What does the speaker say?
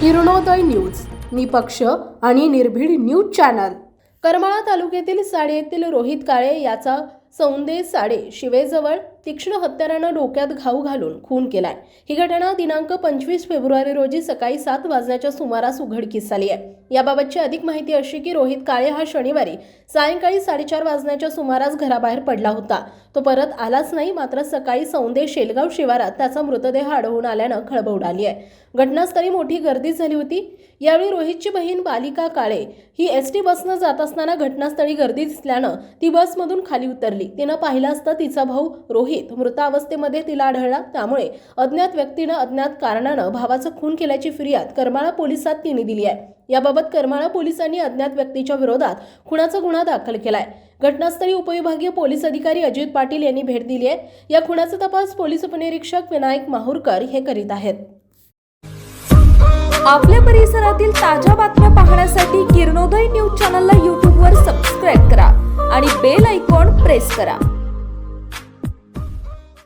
Kiranoday news निपक्ष आणि निर्भीड न्यूज चॅनल. करमाळा तालुक्यातील साडे येथील रोहित काळे याचा सौंदे साडे शिवेजवळ तीक्ष्ण हत्यारानं डोक्यात घाव घालून खून केलाय. ही घटना दिनांक पंचवीस फेब्रुवारी रोजी सकाळी सात वाजण्याच्या सुमारास उघडकीस आली आहे. याबाबतची अधिक माहिती अशी की रोहित काळे हा शनिवारी सायंकाळी साडेचार वाजण्याच्या सुमारास घराबाहेर पडला होता. तो परत आलाच नाही मात्र सकाळी सौंदे शेलगाव शिवारात त्याचा मृतदेह आढळून आल्यानं खळबळ उडाली आहे. घटनास्थळी मोठी गर्दी झाली होती. यावेळी रोहितची बहीण बालिका काळे ही एस टी बसनं जात असताना घटनास्थळी गर्दी दिसल्यानं ती बसमधून खाली उतरली. तिनं पाहिलं असता तिचा भाऊ रोहित. मृतावस्थेमध्ये तिला आढळला. त्यामुळे अज्ञात व्यक्तीनं अज्ञात कारणानं भावाचा खून केल्याची फिर्याद करमाळा पोलिसात तिने दिली आहे. याबाबत करमाळा पोलिसांनी अज्ञात व्यक्तीच्या विरोधात खुनाचा गुन्हा दाखल केलाय. घटनास्थळी उपविभागीय पोलीस अधिकारी अजित पाटील यांनी भेट दिली आहे. या खुनाचा तपास पोलीस उपनिरीक्षक विनायक माहूरकर हे करीत आहेत. आपल्या परिसरातील ताज्या बातम्या पाहण्यासाठी किरणोदय न्यूज चॅनलला यूट्यूबवर सबस्क्राईब करा आणि बेल आयकॉन प्रेस करा.